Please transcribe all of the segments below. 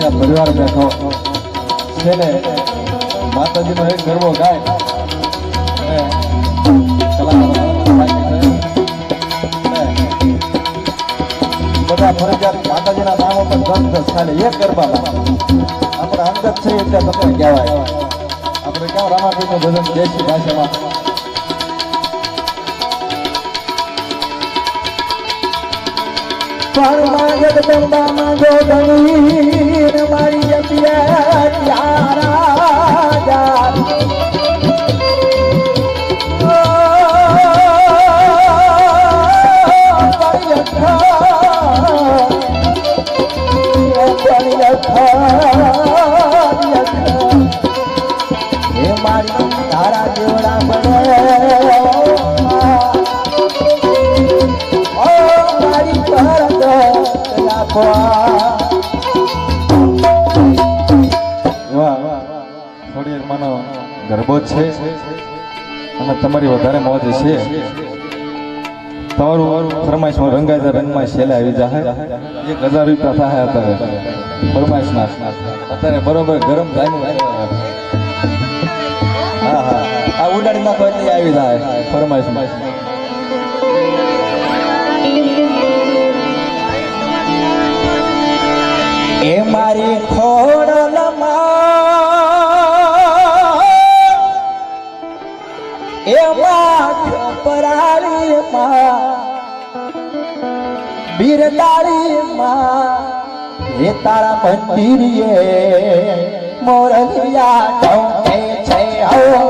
અહીંયા પરિવાર બેઠો. છે માતાજીનો એક ગરબો ગાય. બધા ફરજિયાત માતાજીના નામ ઉપર દસ દસ ખાલી એક ગરબા આપણે અંગત છે એટલે તમને કહેવાય. આપણે કેમ રામાપીરનું ભજન દેશી ભાષામાં? પરમા જગદંબા માં ગણી મારી અપિયા થોડી માનો ગરબો છે અને તમારી વધારે મોજ છે. તમારું ફરમાઈશમાં રંગાય છે રંગમાં છેલ્લે આવી જાય એક હજાર રૂપિયા થાય અત્યારે. ફરમાઈશના અત્યારે બરોબર ગરમ થાય હા હા. આ ઉડાડી નાખો એટલે આવી જાય ફરમાઈશમાં. એ મારી માથ પરાળીમાં બિરદાળીમાં એ તારા મંદિરીએ મોરલિયા ઢોકે છે હવા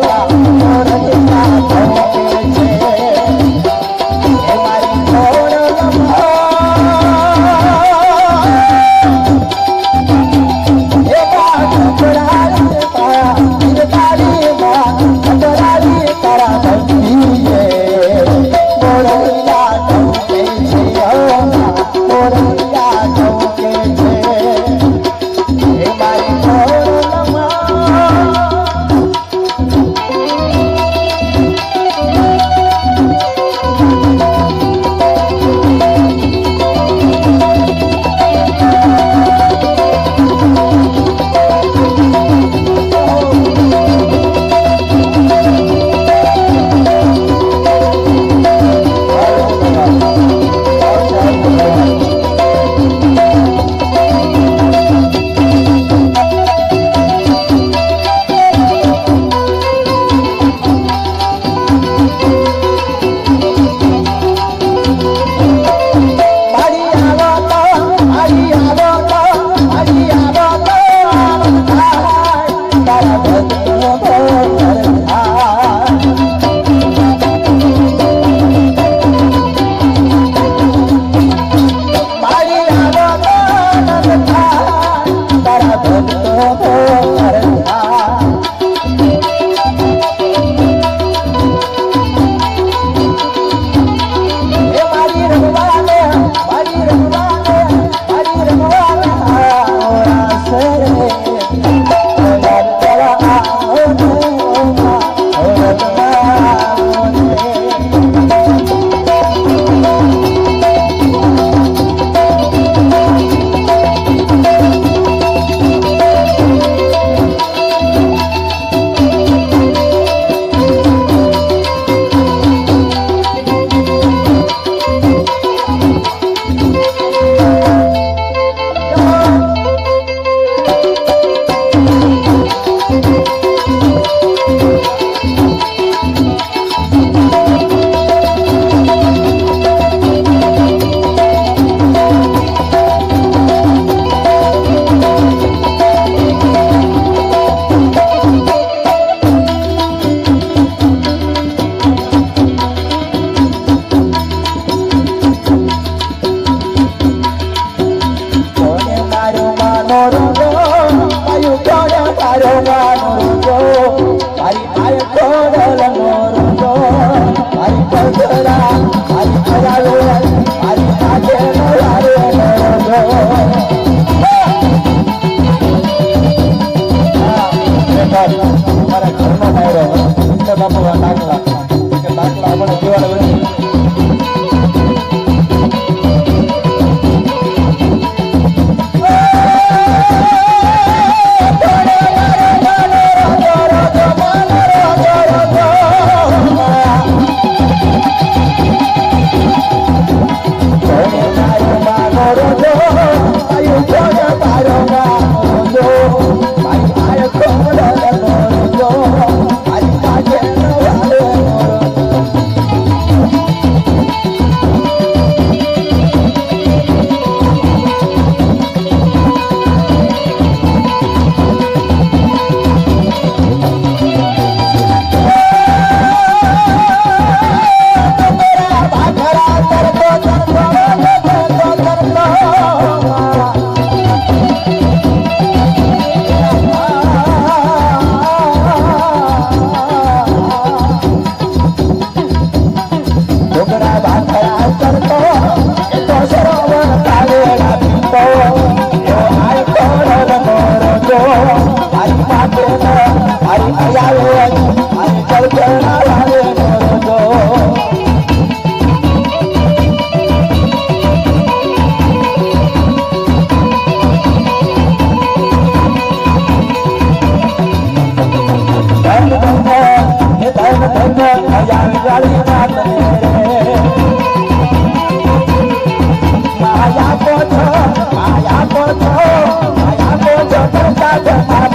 Amada, amada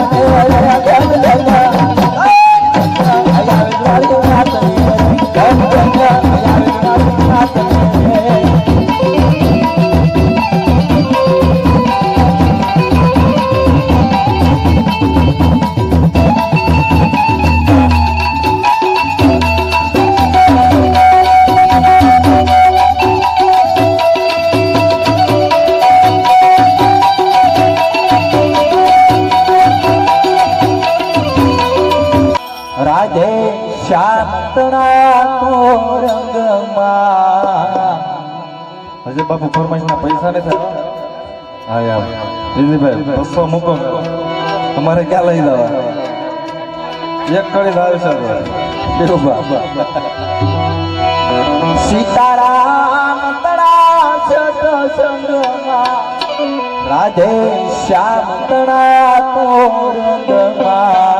શ્યામતણા તો રંગમાં હજે બાપુ ફરમાઈશના પૈસા ને થાય હા, યાર. દીદીભાઈ બસો મૂકો. તમારે ક્યાં લઈ જવા? એક કડી કેવું બાપા સીતારામ તણા સતસંગમાં રાધે શ્યામ તણા તો રંગમાં